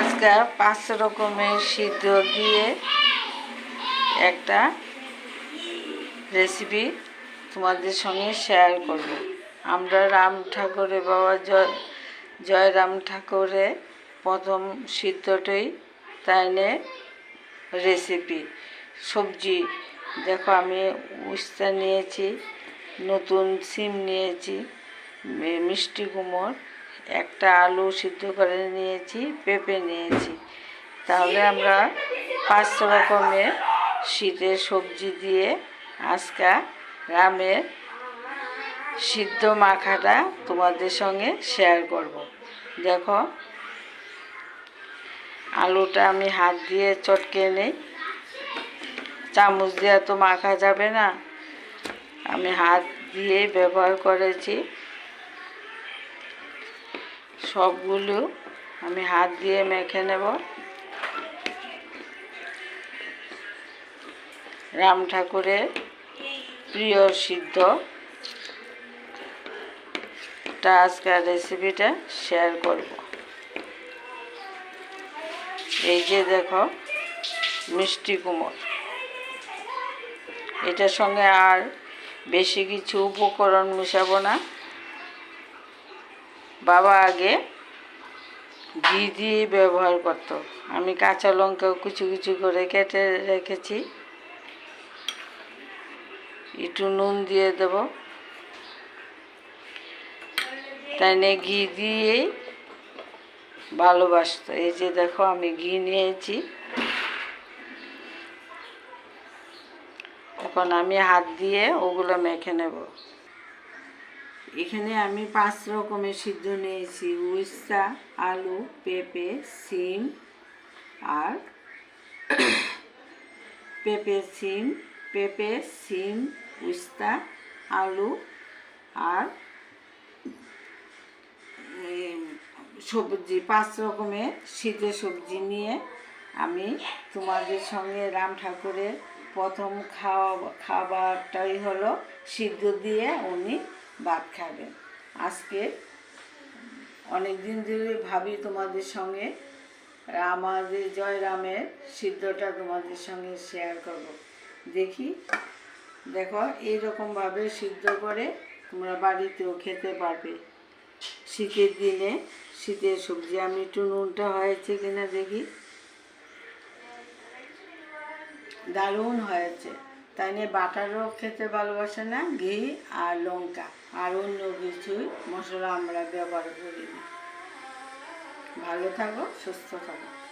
আজকে পাঁচ রকমের সিদ্ধ দিয়ে একটা রেসিপি তোমাদের সঙ্গে শেয়ার করব। আমরা রাম ঠাকুরের বাবা জয় জয় রাম ঠাকুরে প্রথম সিদ্ধটাই তাইলে রেসিপি সবজি, দেখো আমি উস্তা নিয়েছি, নতুন সিম নিয়েছি মিষ্টি কুমড় একটা আলু সিদ্ধ করে নিয়েছি, পেঁপে নিয়েছি। তাহলে আমরা পাঁচ রকমের শীতের সবজি দিয়ে আজকা রামের সিদ্ধ মাখাটা তোমাদের সঙ্গে শেয়ার করব। দেখো, আলুটা আমি হাত দিয়ে চটকে নেই। চামচ দিয়ে তো মাখা যাবে না। আমি হাত দিয়ে ব্যবহার করেছি। সবগুলো আমি হাত দিয়ে মেখে নেব। রাম ঠাকুরের প্রিয় সিদ্ধ। আজকের রেসিপিটা শেয়ার করব। এই যে দেখো, মিষ্টি কুমড়। এটার সঙ্গে আর বেশি কিছু উপকরণ মিশাবো না। বাবা আগে ঘি দিয়ে ব্যবহার করতো। আমি কাঁচা লঙ্কাও কুচি কুচি করে কেটে রেখেছি। একটু নুন দিয়ে দেব। তাই নিয়ে ঘি দিয়েই ভালোবাসতো। এই যে দেখো আমি ঘি নিয়েছি। এখন আমি হাত দিয়ে ওগুলো মেখে নেব। এখানে আমি পাঁচ রকমের সিদ্ধ নিয়েছি উস্তা আলু, পেঁপে, সিম আর পেঁপে সিম পেঁপে, সিম উস্তা আলু আর সবজি, পাঁচ রকমের শীতের সবজি নিয়ে আমি তোমাদের সঙ্গে রাম ঠাকুরের প্রথম খাওয়া, খাবারটাই হলো সিদ্ধ দিয়ে উনি ভাত খাবেন আজকে অনেক দিন ধরে ভাবি তোমাদের সঙ্গে। আমাদের জয়রামের সিদ্ধটা তোমাদের সঙ্গে শেয়ার করব। দেখি, দেখো, এইরকমভাবে সিদ্ধ করে তোমরা বাড়িতেও খেতে পারবে। শীতের দিনে শীতের সবজি, আমি একটু নুনটা হয়েছে কিনা দেখি। দারুণ হয়েছে। তাই নিয়ে বাটারও খেতে ভালোবাসে না, ঘি আর লঙ্কা। আর অন্য কিছুই মশলা আমরা ব্যবহার করি না। ভালো থাকো, সুস্থ থাকো।